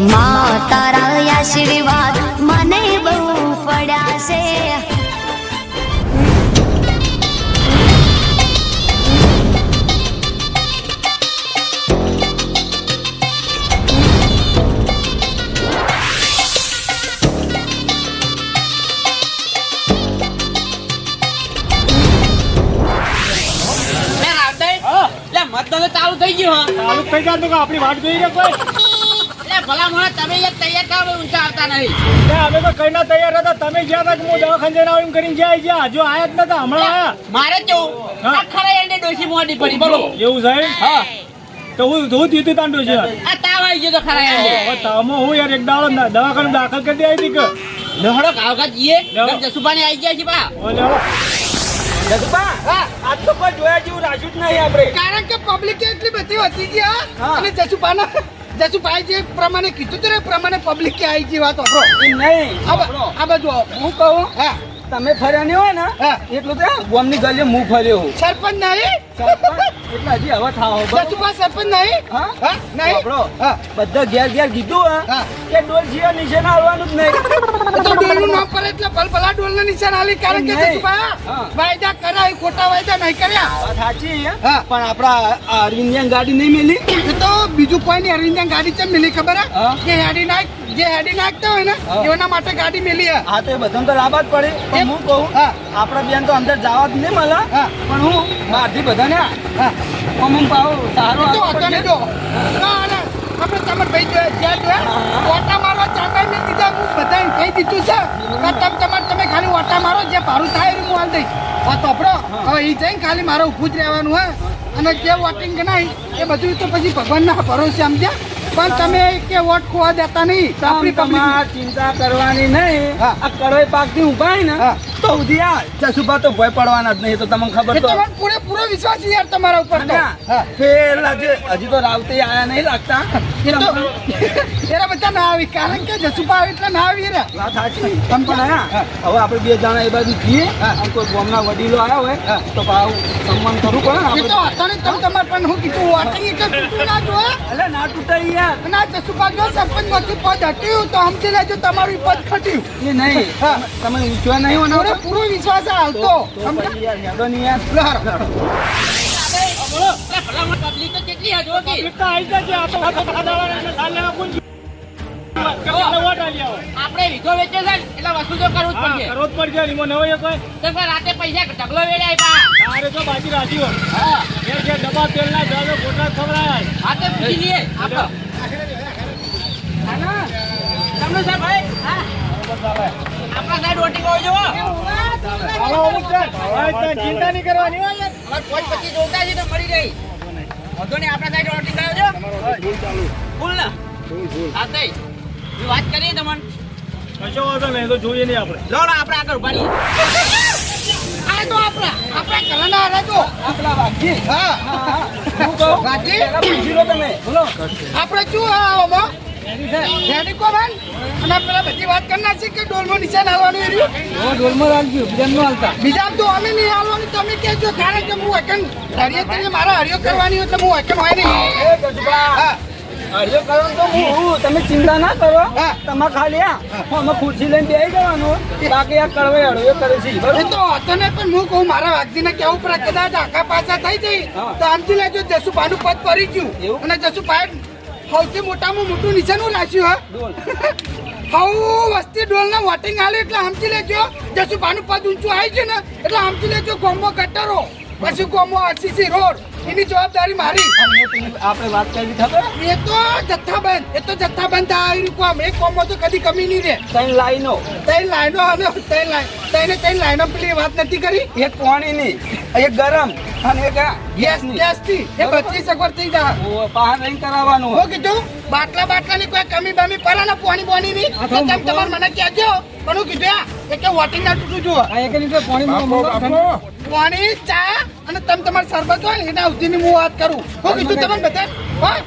માં તારા આશીર્વાદ મને બહુ પડ્યા છે મતદાન તો ચાલુ થઈ ગયું ચાલુ થઈ ગયા તો આપણી વાટ જોઈ રહ્યા કોઈ? ભલા મોણા તમે એક તૈયાર થાવ ઊંચા આવતા નહીં. અમે તો કઈ ના તૈયાર હતા. તમે જ્યાં હતા હું દવાખાને જઈને આવું એમ કરીને જ્યાં ગયા. હજુ આયા જ નતા હમણાં આયા. મારે કેવું ખરા એને ડોશી મોડી પડી બોલો. એવું સાહેબ હા. તો હું હું થયું તાંડો છે આ તાવ આવી ગયો તો ખરા તાવમાં હું યાર એક દાડો દવાખાને દાખલ કરી દે આવી હતી કે લહડો કાવકા જઈએ લેવો. આવી ગયા છે બા. ઓલે આજ તો કોઈ જોયા જેવું રાજુ જ નહીં આપણે. કારણ કે પબ્લિક એટલી બધી વધી ગયા હા. અને જસુભાના જસુભાઈ જે પ્રમાણે કીધું તું ને એ પ્રમાણે પબ્લિક કે આવી ગઈ વાત. નહીં આ બાજુ હું કહું હા. તમે ફર્યા નહીં હોય ને હા. એટલું તો ગોમની ગલીએ હું ફર્યો સરપંચ નહીં? સરપંચ? એટલે હજી હવે થાવ? જસુભા સરપંચ નહીં હા? નહીં સાંભળો. બધા ઘેર ઘેર કીધું હા. કે ડોલ જીઓ નીચે ના આવવાનું જ નહીં તો ડોલનું નામ પર એટલે ભલભલા ડોલના નિશાન આલી કારણ કે. જસુભા. વાયદા કરાય ખોટા વાયદા નહીં કર્યા સાચી હા. પણ આપણા આ ગાડી નહીં મિલી તો બીજું કોઈ નહીં અરવિંદન ગાડી કેમ મિલી ખબર હે હા. કે હેડી નાખ જે હેડી નાખતા હોય ને હા. એના માટે ગાડી મેલી હા. તો એ બધાને તો લાભ જ પડે. પણ હું કહું હા. આપણા બેન તો અંદર જવા જ નહીં મળે. હા. પણ હું બહારથી બધાને હા. આમ પાવ સારો આપણે તમારે ભાઈ જોયા જ્યાં જોયા ઓટા મારો ચાંદા મેં દીધા હું બધાને કહી દીધું છે. કે તમે તમારે તમે ખાલી ઓટા મારો જે ભાડું થાય હું હાલ દઈશ. તો આપણો હવે એ જઈને ખાલી મારે ઊભું જ રહેવાનું હોય અને જે વોટિંગ ગણાય એ બધું તો પછી ભગવાનના ભરોસે સમજ્યા. પણ તમે કે વોટ ખોવા દેતા નહીં. ચિંતા કરવાની નહીં. આ કરોઈ પાકથી થી હોય ને. તો ઉધી આ જસુભા તો ભય પડવાના જ નહીં તો તમને ખબર તો. તો મને પૂરેપૂરો વિશ્વાસ છે યાર તમારા ઉપર તો. પેલા જે હજી તો રાવતે આયા નહીં લાગતા. એ તો એરા બધા ના આવી કારણ કે જસુભા આવે એટલે ના આવી રે વાત સાચી. પણ હા, હવે આપણે બે જણા એ બાજુ જઈએ. આમ કોઈ ગામના વડીલો આવ્યા હોય તો ભાવ સન્માન કરવું પડે ને તો તમારે પણ હું કીધું વોટિંગ એટલે તૂટું ના જો અલે ના તૂટાય યાર. ના જસુભા જો સરપંચમાંથી પદ હટ્યું તો સમજી લેજો તમારું પદ ખટ્યું. એ નહીં. તમે ઊંચવા નહીં હોના પૂરે વિશ્વાસ હાલતો તો તો તો જ તો? આપણે વીઘો વેચે છે એટલે વસ્તુ તો કરવું જ હા, પડશે કરવો જ પડશે. એમાં ન હોય એ કોઈ. તો પણ રાતે પૈસા ઢગલો વેડે તારે તો બાજી રાજી હોય. હા ઘેર ડબ્બા તેલના જહાજો ખોટા ખવડાયા. હાથે પૂછી લઈએ આપણો તમને સાહેબ ભાઈ હા આપણા સાઈડ ઓટી હોય જો હાલો અમુક છે. ચિંતા નહીં કરવાની હોય. અમારે પોચ જોતા છે તો મળી રહી વાંધો ને આપણા સાઈડ વોટિંગ કરાવજો ફૂલ ને હા તઈ વાત કરીએ તમને કશો વાંધો નહીં, તો જોઈએ નહીં આપણે લો આપણે આગળ ઉભાડીએ આ તો આપણા આપણા ઘરના હારે તો આપણા વાગી હા હું કહું વાગી પૂછી તમે બોલો આપણે શું આ અને બીજા નો તો અમે નહીં હાલવાનું તમે કહેજો કારણ કે હું એકન હરિયો મારા હરિયો કરવાની હોય તો હું એકન હોય નહીં. એ હા. હરિયો કરવાનું તો હું. તમે ચિંતા ના કરો. હા. તમારે ખાલી અમે ખુરશી લઈને બેસી જવાનું. બાકી આ કડવે હળવે કરે છે. તો હતો ને પણ હું કહું મારા વાઘજીને કેવું પડે કદાચ આખા પાછા થઈ જઈ તો આમથી લેજો જસુભાનું પદ પડી ગયું. એવું? જસુ જસુભાઈ સૌથી મોટામાં મોટું નિશાનું રાખ્યું હા. હવ વસ્તી ડોલના વોટિંગ આલે એટલે સમજી લેજો. જસુભાનું પદ ઊંચું આવી છે ને એટલે સમજી લેજો ગોમો ગટરો. પછી ગોમો આરસીસી રોડ. એની જવાબદારી મારી. આ આપણે વાત કરી ખબર? એ તો જથ્થાબંધ એ તો જથ્થાબંધ આવી કોમ. એક કોમો તો કદી કમી નહીં રે ત્રણ લાઈનો. ત્રણ લાઈનો અને ત્રણ લાઈન ત્રણે ત્રણ લાઈનો પેલી વાત નથી કરી? એક પાણીની એક ગરમ અને એક ગેસથી એ બધી સગવડ થઈ જાય ઓ, બહાર નહીં કરાવવાનું. હો કીધું બાટલા બાટલા ની કોઈ કમી બમી પડે ને પાણી બોની ની તો તમે તમારે મને કહેજો. પણ હું કીધું આ કે વોટિંગ ના તૂટું જુઓ. આ એક લીટર પાણી પાણી ચા અને તમે તમારે શરબત હોય ને એના સુધીની હું વાત કરું. હું કીધું તમને બધા? હા?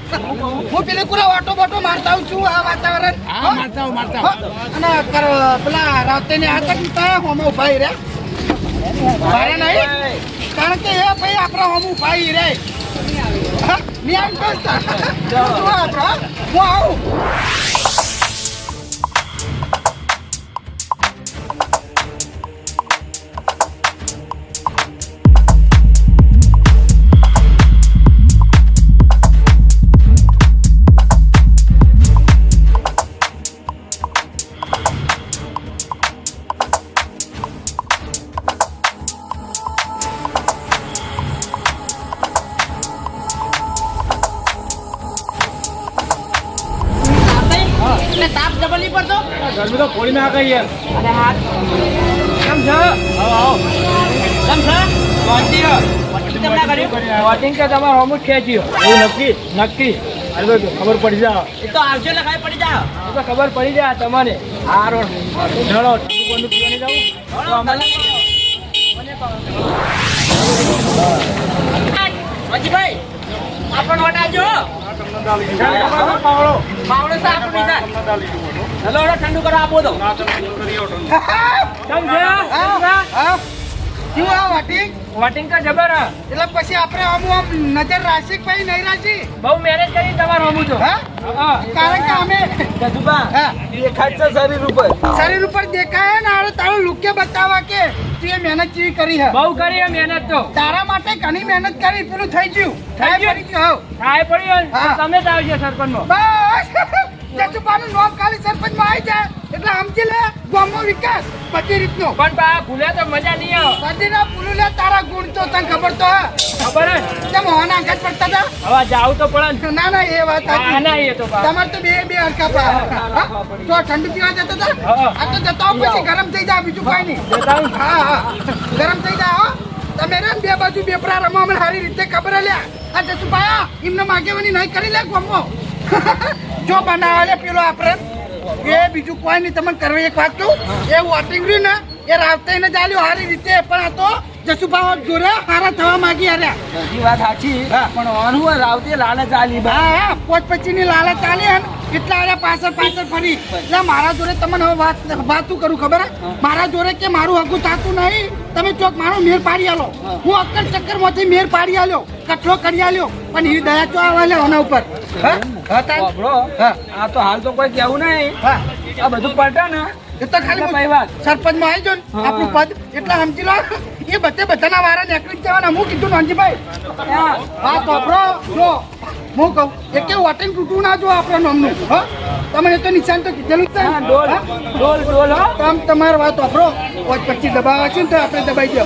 હું પેલી કુરા ઓટો બોટો મારતા આવું છું આ વાતાવરણ? અને પેલા રાતે ને આ તક ત્યાં હોમો ઊભા રે મારે નહીં કારણ કે એ ભાઈ આપણા હોમ ઊભા રે હા? હા? હું આવું. કે તમારે અમુક ખેંચ્યો એવું નક્કી? નક્કી. અરે ખબર પડી જાય એ તો આવજો એટલે ખાઈ પડી જાઓ. એ તો ખબર પડી જાય તમને. આ રોડ ઢળો ઠંડુ પીવાની જાવ પાવડો. છે આપણું નિશાન ચલો હવે ઠંડુ કરો આપો તો. હા આ વાટી વોટિંગ તો જબર એટલે પછી આપણે આમ આમ નજર રાખી ભાઈ નહીં રાખી બહુ મહેનત કરી તમારે અમુક તો. હા? હા કારણ કે અમે જજુબા હા. છે શરીર ઉપર. શરીર ઉપર દેખાય ને આરે તારું લુકે બતાવવા કે તું એ મહેનત જેવી કરી હે. બહુ કરી હે મહેનત તો. તારા માટે ઘણી મહેનત કરી પેલું થઈ ગયું. થઈ ગયું? થાય પડ્યો હા. તમે જ આવજો સરપંચમાં. બસ. જસુબાનું નામ ખાલી સરપંચમાં આવી જાય. એટલે સમજી લે ગામનો વિકાસ બધી રીતનો. પણ બા ભૂલે તો મજા નહીં આવે. બધીના ભૂલું લે તારા ગુણ તો તને ખબર તો ખબર પડતા હતા. હવે જાવ તો પડે ના. ના એ વાત હા ના એ તો બા. તમારે તો બે બે હરકા પા? તો ઠંડુ પીવા જતા હતા? આ તો જતા પછી ગરમ થઈ જાય બીજું કઈ નહીં. જતા હા હા. ગરમ થઈ જાય હો. તમે રે બે બાજુ બેપરા રમવા મને સારી રીતે ખબર લ્યા. આ જસુભાઈ એમને માગેવાની નહીં કરી લે ગમો. જો બનાવે પેલો આપણે. એ બીજું કોઈ નહીં તમને કરવી એક વાત કહું. એ વોટિંગ રહ્યું ને એ રાવતે ને ચાલ્યું. સારી રીતે પણ આ તો જસુભાઈ જોડે સારા થવા માંગી હાર્યા. બધી વાત સાચી પણ ઓનું હોય રાવતી લાલચ આલી બા. હા હા પોચ પચી ની લાલચ ચાલી હે ને. એટલા વાળા પાછળ પાછળ ફરી? એટલે મારા જોડે તમને હવે વાત વાતું કરું ખબર હે? મારા જોડે કે મારું હગું થતું નહીં તમે ચોક મારો મેર પાડી આલો. હું. અક્કર ચક્કરમાંથી મેર પાડી આલ્યો કઠલો કરી આલ્યો પણ એ દયા ચો આવે લે ઓના ઉપર? આ તો હાલ તો કોઈ કેવું નહીં. આ બધું પલટા ને એ તો ખાલી. સરપંચમાં આવી જો ને. આપણું પદ એટલે સમજી લો. એ બધે બધાના વારા નીકળી જવાના. હું કીધું નાનજીભાઈ હા. બ્રો જો હું કહું એક કે વોટિંગ તૂટવું ના જો આપણા નામનું હા? તમને તો નિશાન તો કીધેલું જ છે. ડોલ ડોલ ડોલ હો. તો આમ તમારી વાત વાપરો. પાંચ પચીસ દબાવા છે ને તો આપણે દબાઈ દો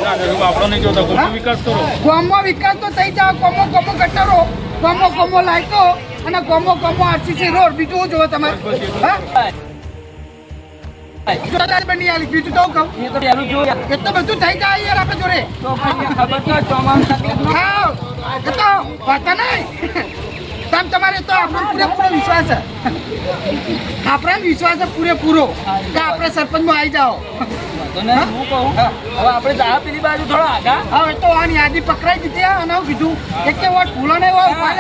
આપણો નહીં જોતો. વિકાસ કરો. ગામમાં વિકાસ તો થઈ જાવ કોમો કોમો ગટરો. કોમો કોમો લાયકો અને કોમો કોમો આરસીસી રોડ. બીજું જોવો તમારે? હા? તમારે તો આપણો વિશ્વાસ છે પૂરેપૂરો કે આપણે સરપંચમાં આવી જાઓ આપણે હવે તો આની યાદી પકડાઈ દીધી અને હું કીધું એક વોટ ભૂલો નહીં હોય ઊભા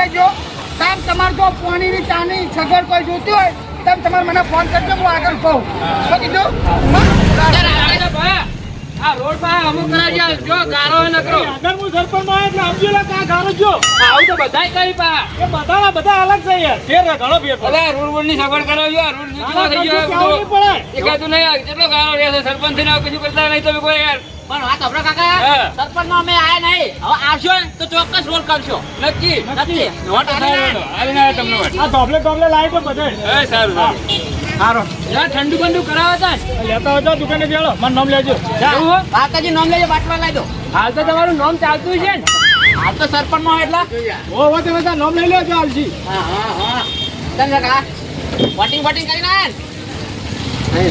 તમારે જો પાણીની ચાની સગવડ કોઈ જોતી હોય તેમ તમારે મને ફોન કરજો હું આગળ કહું. શું કીધું? આ રોડ પાસે અમુક કરાવી જો ગારો ન કરો. આગળ હું સરપંચમાં એટલે સમજી લે કે ગારો જો. આવું તો બધાય કરી પા. એ બધા અલગ છે યાર. ફેર ઘણો ફેર. અલા રોડ બોર્ડની સગવડ કરાવજો આ રોડ થઈ ગયો પડે. એકાદું નહીં આ કેટલો ગારો રહેશે? સરપંચ આવું કશું કરતા નહીં તમે કોઈ યાર. પણ વાત હમણાં કાકા હા. સરપંચમાં અમે આયા નહીં. હવે આવશો ને તો ચોક્કસ રોલ કરશો. નક્કી? નથી નોટ થાય તમને આ બધે. એ સારું સારું. સારો યાર ઠંડુ બંડુ કરાવવા તા લેતા તો દુકાને બેળો મને નામ લેજો. હો? કાકાજી નામ લેજો બાટવા લાવી દો. હાલ તો તમારું નામ ચાલતું છે ને. હાલ તો સરપંચમાં માં એટલા. ઓ વો તમે તાર નામ લઈ લેજો હાલજી હા હા હા. ચાલ કાકા. વોટિંગ વોટિંગ કરીને આયા ને.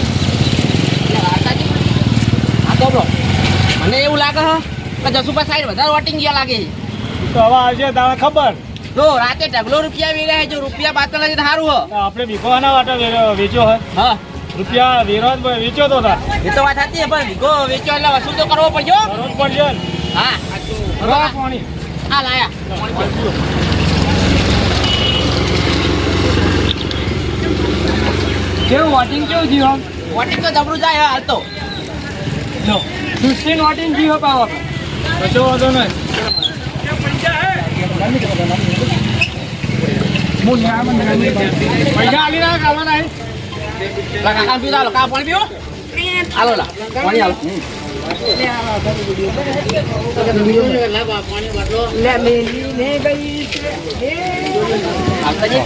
એટલે કાકાજી હા તો મને એવું લાગે કે જસુભા સાઈડ વધારે વોટિંગ ગયા લાગે તો હવે આવશે તારે ખબર? જો રાતે ઢગલો રૂપિયા વેર્યા છે જો રૂપિયા બાતલ લાગે તો સારું હો. આપણે વિકોવાના વાટા વેરો- વેચો હોય હા. રૂપિયા વેરો જ વેચ્યો તો તા એ તો વાત હતી પણ વિગો વેચો એટલે વસૂલ તો કરવો પડ્યો. કરવો જ હા. હા પાણી. હા લાયા. કેવું વોટિંગ કેવું જીવો વોટિંગ તો જબરું જાય હાલ તો. લો. સુસ્તી વોટિંગ જીવો પાવો કશો વાંધો નહીં. પૈસા આલી ના ખાવાના હે? લા કાકા પીધા હાલો કા પાણી પીવો હાલો લા પાણી હાલો હાલતા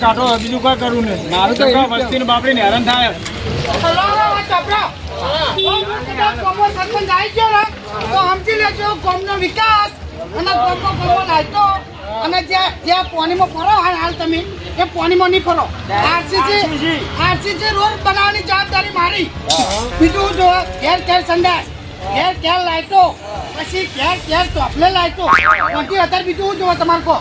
કાઢો બીજું કોઈ કરવું નહીં. મારું તો વસ્તી બાપડી ને હેરાન થાય. ને વિકાસ અને ગામનો લાયકો અને જ્યાં જ્યાં પાણીમાં ફરો હાલ હાલ તમે. એ પાણીમાં નહીં ફરો. આરસીસી આરસીસી રોડ બનાવવાની જવાબદારી મારી. બીજું જો ઘેર ઘેર સંડાસ. ઘેર ઘેર લાયકો પછી ઘેર ઘેર ચોપલે લાયકો પછી અત્યારે બીજું શું જોવો તમારે કહો?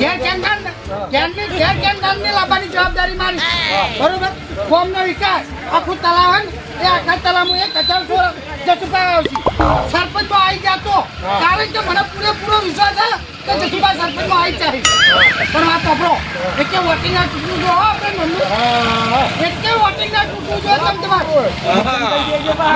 ઘેર કેમ ગામ ને? ઘેરની- ઘેર કેમ લાવવાની જવાબદારી મારી. બરોબર? ગામનો વિકાસ. આખું તલાવ એ આખા તલાવમાં એક હજાર જસુભાઈ આવશે. સરપંચ આવી ગયા તો કારણ કે મને પૂરેપૂરો વિશ્વાસ છે. કે જસુભાઈ સરપંચમાં આવી જાય પણ આ તપરો એક કે વોટિંગ ના ચૂંટવું જો આપણે કે વોટિંગ ના ચૂંટવું જો તમ તમારે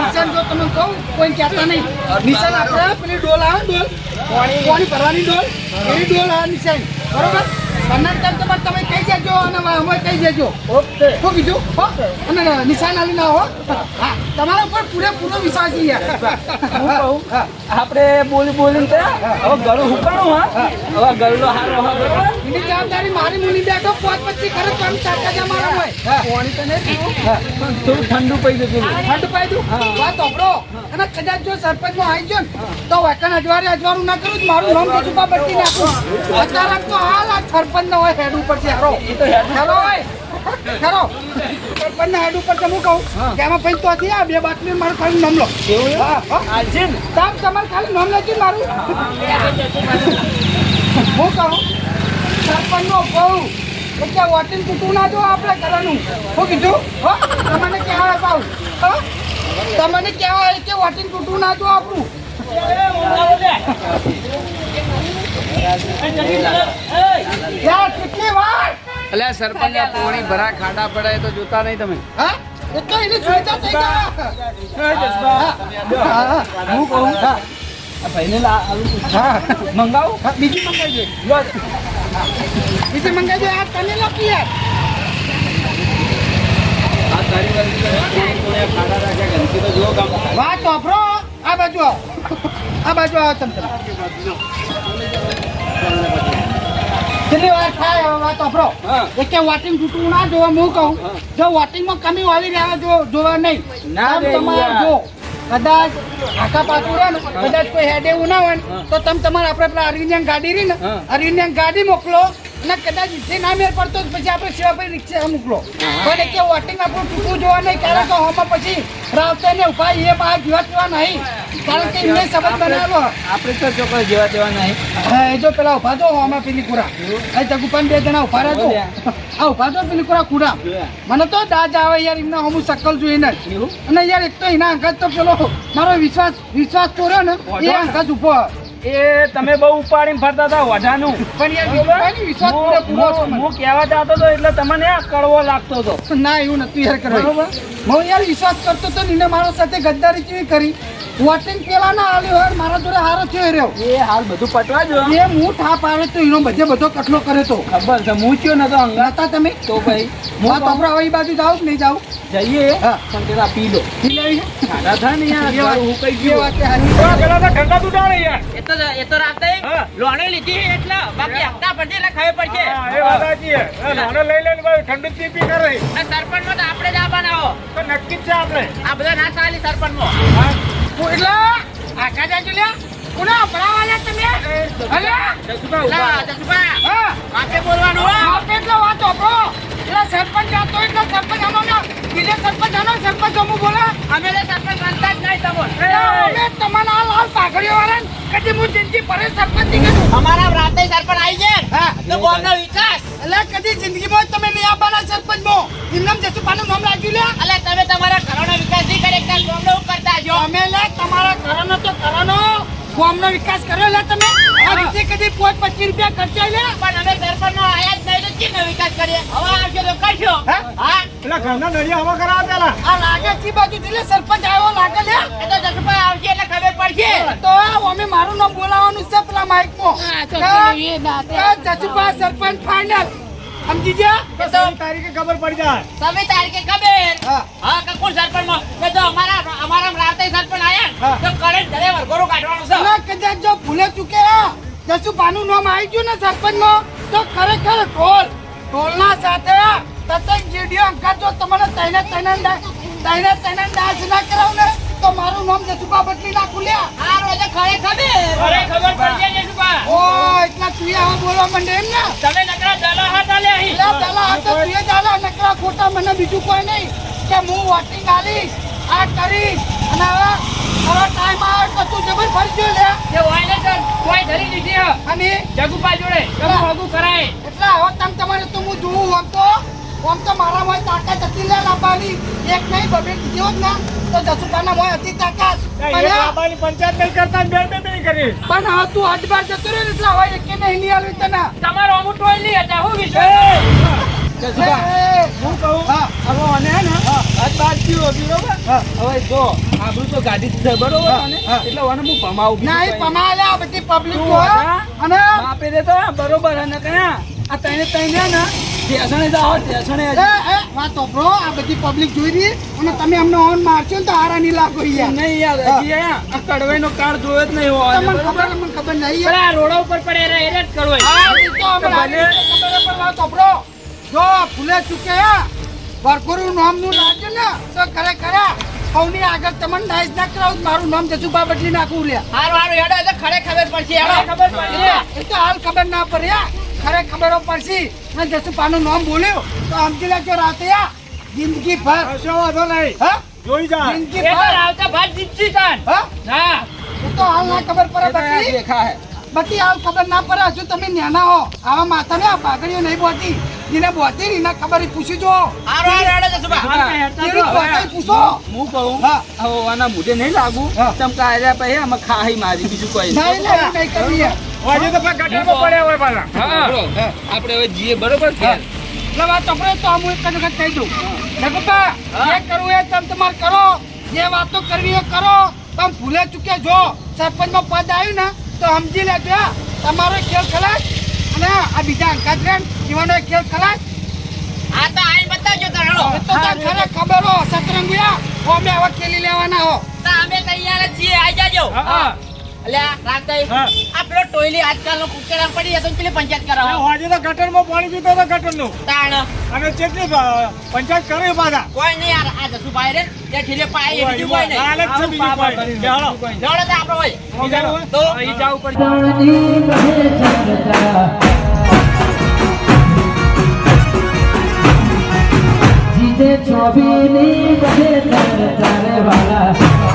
નિશાન જો તમે કહું કોઈ કહેતા નહીં. નિશાન આપણે પેલી ડોલ આવે ડોલ? પાણી. ભરવાની ડોલ? એવી ડોલ આવે નિશાન. બરોબર? ટાઈમ તમારે તમે કહી દેજો અને અમે કહી દેજો. ઓકે. શું કીધું? હો? અને નિશાન આલી ના હો? હા. તમારા ઉપર પૂરેપૂરો વિશ્વાસ છે આપણે બોલી હવે ગળું હુકાણું હા? હવે ગળનો હારો હા એની જવાબદારી મારી મૂલી બેઠો પાંચ પચીસ ખરે આમ ચાકા જા હોય. પાણી તો નહીં થોડું ઠંડુ પડી જતું ઠંડુ પડી દઉં વાત ઓપડો અને કદાચ જો સરપંચમાં આવી ગયો ને તો વેકન અજવારે અજવાળું ના કરું મારું નામ તો ચૂપા બચી નાખું અત્યારે તો હાલ આ સરપંચ ના હોય હેડ ઉપર છે હારો હેરો હેરો સરપંચ હેડ ઉપર છે હું કહું કે આમાં પછી તો હતી આ બે બાટલી મારું ખાલી નામ લો. હા, હા. ને? તામ તમારે ખાલી નામ લેજો મારું. હું કહું સરપંચ નો કહું એટલે વોટિંગ તૂટું ના જો આપણે કરવાનું. શું કીધું હો તમને કહેવાય પાઉં હો? તમને કહેવાય કે વોટિંગ તૂટું ના જો આપણું. એટલે સરપંચ પોણી ભરા ખાડા પડે તો જોતા નહીં તમે. હા? એ તો એની થઈ જાય હા, હા, હું. કહું? આ ભાઈને લા- આલું હા. મંગાવું? બીજી મંગાવી દે બીજી મંગાવી દે આ તને લખી યાર બાજુ ખાડા રાખ્યા ગંદકી તો જુઓ ગામ વાત વાપરો આ બાજુ આવો. આ બાજુ આવો તમે. કેટલી વાર થાય હવે વાત વાપરો હા. કે વોટિંગ તૂટવું ના જોવા હું કહું? જો વોટિંગમાં કમી વાળી રહ્યા જો જોવા નહીં. ના તમારે જો કદાચ આખા પાછું રહે ને કદાચ કોઈ હેડ એવું ના હોય તો તમે તમારા આપણે પેલા અરવિંદની ગાડી રહી ને. ગાડી મોકલો. અને કદાચ જે ના મેળ પડતો તો પછી આપણે શિવાભાઈ રિક્ષા મોકલો. પણ એટલે વોટિંગ આપણું ટૂંકું જોવા નહીં કારણ કે હોમાં પછી રાવતે ને ઊભા એ બહાર જીવા પીવા નહીં. કારણ કે એમને સંબંધ બનાવો આપણે તો ચોક્કસ જેવા તેવા નહીં. હા, એ જો પેલા ઊભા જો હોમાં પેલી કુરા. આ જગુપાન બે જણા ઊભા રહેજો. આ ઊભા જો પેલી કુરા કુરા. મને તો દાજ આવે યાર એમને હું શકલ જોઈને. અને યાર એક તો એના અંગત તો પેલો મારો વિશ્વાસ વિશ્વાસ તોડ્યો ને એ અંગત ઊભો. એ તમે બહુ ઉપાડીને ફરતા હતા વઢાનું. પણ યાર વિશ્વાસ. હું કહેવા જતો હતો એટલે તમને આ કડવો લાગતો હતો. ના એવું નથી યાર કરવા હું યાર વિશ્વાસ કરતો તો ને મારા સાથે ગદ્દારી કેવી કરી? વોટિંગ પેલા ના આલ્યો હોય મારા જોડે હારો થયો રહ્યો. એ હાલ બધું પટવા જો એ હું થાપ આવે તો એનો બધે બધો કટલો કરે તો. ખબર છે હું કયો નતો અંગા નતા તમે? તો ભાઈ હું તો આપણે બાજુ જાવ કે નહીં જાવ જઈએ. હા. પણ પી લો. ખાડા ને યાર વાત-. એ તો એ તો રાતે લોણે લીધી એટલે બાકી હપ્તા પડશે એટલે ખબર પડશે. આ સરપંચમાં તો આપણે જ આવવાના હો. આ બધા ના ચાલી સરપંચમાં. હું. એટલે આખા જાજુ લે કોને તમે? અલે લા, જસુભા, હા. આપે બોલવાનું આપે એટલે વાત આપો એટલે સરપંચ આતો એટલે સરપંચ આનો બીજે સરપંચ આનો સરપંચ અમુ બોલે. અમે સરપંચ માનતા જ નહીં તમને અમે તમારા આ લાલ પાઘડીઓ વાળા કદી હું જિંદગી પરે સરપંચ નહીં કીધું અમારા રાતે સરપંચ આવી જાય હા. તો ગામનો વિકાસ. એટલે કદી જિંદગીમાં તમે નહીં આવવાના સરપંચમાં. એમનામ જસુભાનું નામ રાખ્યું લે. એટલે તમે તમારા ઘરોનો વિકાસ નહીં કરે એકદમ ગામનો કરતા જો. અમે લે તમારા ઘરનો તો ઘરનો ગામનો વિકાસ કર્યો લે તમે. આ રીતે કદી પોચ પચીસ રૂપિયા ખર્ચાય લે. પણ અમે સરપંચનો આયા જ નહીં તો વિકાસ કરીએ. હવે આવશે તો કરશો હા? હા આ લાગે કી બાજુ દિલે સરપંચ આવ્યો લાગે લે. એ તો જસુભા આવશે એટલે ખબર પડશે. તો અમે મારું નામ બોલાવવાનું છે પેલા માઇકમાં. હા, તો કે- પેલું એ ના થાય. કે જસુભા સરપંચ ફાઇનલ સમજી ગયા? તારીખે ખબર પડી જાય. તમે તારીખે ખબર? હા. હા કે કોણ સરપંચમાં. કે જો અમારા અમારા રાતે સરપંચ આયા તો કડે ઘરે વરઘોડું કાઢવાનું છે. અને કદાચ જો ભૂલે ચૂકે જસુભાનું નામ આવી ગયું ને સરપંચમાં તો ખરેખર ઢોલ ઢોલના સાથે તતન જીડીઓ કા જો તમને તૈને તૈને તૈને તૈને ડાન્સ ના કરાવ ને તો મારું નામ જસુભા બદલી ના ખુલ્યા. આ રોજે ખરેખર ને. અરે ખબર પડશે જસુભા. ઓ એટલા તું આ બોલવા માંડે એમ ને? તમે નકરા દલા હાથ આલે અહીં. લા પેલા હાથ તો તું ચાલે નકરા ખોટા મને બીજું કોઈ નહીં કે હું વોટિંગ આલીશ આ કરીશ. અને હવે મારો ટાઈમ આવે તો તું જબર ફરજો લે જે તો કોઈ ધરી લીધી અને જગુપા જોડે તમે હગું કરાય. એટલે હવે તમ તમારે તો હું જોઉં આમ તો. આમ તો મારા મોય તાકાત હતી લે લાંબાની. એક નહીં બબે કીધો જ ના. તો જસુભાના મોય હતી તાકાત. પંચાયત નહીં કરતા બે બે નહીં કરી. પણ હા તું અડબાર જતો રહ્યો ને એટલે હવે એકે નહીં આલવી તને. તમારો અમુક ટોય નહીં હતા હું વિશ્વાસ હું કહું? હા. હવે મને હે ને આજ બાદ થયું બરોબર? હવે જો આપણું તો ગાડી છે બરોબર? અને એટલે મને હું પમાવું નહીં. કંઈ આ બધી પબ્લિક અને આપી દે તો બરોબર અને કયા? આ તઈને તઈને ને ટેસણે જાઓ ટેસણે એ એ વાત સાંભળો આ બધી પબ્લિક જોઈ રહી અને તમે અમને ઓન મારશો ને તો હારા નહીં લાગો યાર નહીં યાર હજી અહીંયા આ કડવાઈનો કાર્ડ જોયો જ નહીં હોય તમને ખબર મને ખબર નહીં. યાર. આ રોડા ઉપર પડે રે એને જ કડવાઈ. આ તો અમે ભલે. ખબર પણ વાત સાંભળો જો ફૂલે ચૂકે હા. વરખોરું નામનું રાજ્ય ને તો કરે કરે સૌની આગળ તમને ડાઈસ ના કરાવું મારું નામ જસુભા બદલી નાખું લે હારું, હારું, હેડો, એટલે ખરે ખબર પડશે, હેડો. ખબર પડશે. એ તો હાલ ખબર ના પડે ખરે ખબરો પડશે. અને જસુભાનું નામ બોલ્યું. તો આમથી લાગ્યો રાતે આ. જિંદગી ભર. કશો વાંધો નહીં. હા? જોઈ જા. જિંદગી ભર. આવતા ભાઈ જીતજી તાન. હા? હા તો હાલ ના ખબર પડે બાકી દેખા હે બાકી હાલ ખબર ના પડે. હજુ તમે નાના હો. આવા માથા ને આ પાઘડીઓ નહીં બોતી જેને બોતી એને ખબર પૂછી જો. હેડો, જસુભા. એની બોતાઈ પૂછો. હું કહું હા. આના મોઢે નહીં લાગુ. ચમકા આયા પછી અમે ખાહી મારી બીજું કોઈ નહીં. નહીં હે. વાજે તો પણ ગટરમાં પડ્યા હોય પાલા હા. આપણે હવે જીએ બરોબર છે. એટલે વાત આપણે તો હું એક વખત કહી દઉં. નકુબા જે કરવું એ તમે તમારે કરો. જે વાતો કરવી એ કરો. તમે ભૂલે ચૂક્યા જો. સરપંચમાં પદ આવ્યું ને તો સમજી લેજો તમારો ખેલ ખલાસ. અને આ બીજા ખેલ ખલાસ આ તો આઈને બતાવજો તાણ, તો તને ખબર હો સતરંગુયા અમે હવે ખેલી લેવાના હો તો અમે તૈયાર જ છીએ, આઈ જાજો. હા અલ્યા, રાતે હા. આ પેલો ટોયલી આજકાલનો કુકેરામ પડી જતો પેલી પંચાયત કરાવો. વાજે તો ગટરમાં પાણી પીતો તો ગટરનું તાણ. અને કેટલી પંચાયત કરી પાછા કોઈ નહીં યાર, આ જસુભાઈ રે, ત્યાં ઠેલે પાય, એ બીજું કોઈ નહીં. હાલ જ બીજું કોઈ. કે હાલો. તો આપણો હોય. તો અહીં જાવું પડશે. જીતે ચોબીની બધે ચારે વાલા.